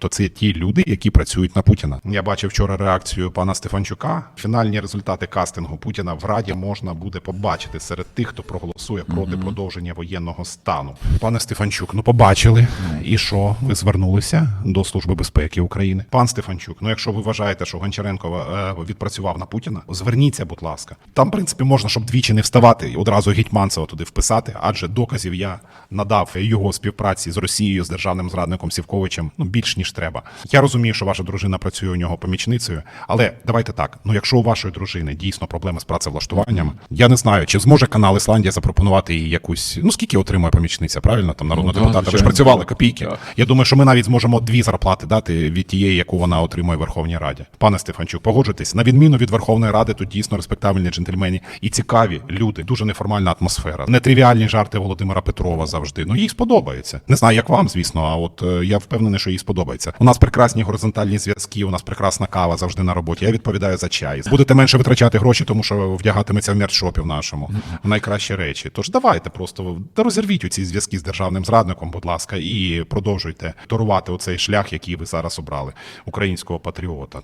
то це ті люди, які працюють на Путіна. Я бачив вчора реакцію пана Стефанчука. Фінальні результати кастингу Путіна в Раді можна буде побачити серед тих, хто проголосує проти продовження воєнного стану. Пане Стефанчук, ну побачили. І що? Ви звернулися до Служби безпеки України? Пан Стефанчук, ну якщо ви вважаєте, що Гончаренко е, відпрацював на Путіна, зверніться, будь ласка. Там, в принципі, можна, щоб двічі не вставати і одразу Гетьманцева туди вписати, адже доказів я надав його співпраці з Росією, з державним зрадником Сівковичем, ну більш ніж треба. Я розумію, що ваша дружина працює у нього помічницею, але давайте так. Ну, якщо у вашої дружини дійсно проблеми з працевлаштуванням, я не знаю, чи зможе канал Ісландія запропонувати їй якусь. Ну скільки отримує помічниця, правильно? Там народного да, депутата. Ви ж працювали копійки. так. Я думаю, що ми навіть зможемо дві зарплати дати від тієї, яку вона отримує в Верховній Раді. Пане Стефанчук, погоджуйтесь, на відміну від Верховної Ради, тут дійсно респектабельні джентльмені і цікаві люди, дуже неформальна атмосфера, нетривіальні жарти Володимира Петрова завжди. Ну їй сподобається. Не знаю, як вам, звісно, а от е, я впевнений, що їй сподобається. У нас прекрасні горизонтальні зв'язки, у нас прекрасна кава завжди на роботі. Я відповідаю за чай. Будете менше витрачати гроші, тому що вдягатиметься в мерчшопі в нашому найкращі речі. Тож давайте просто та розірвіть у ці зв'язки з державним зрадником, будь ласка, і продовжуйте торувати оцей шлях, який ви зараз обрали, українського патріота.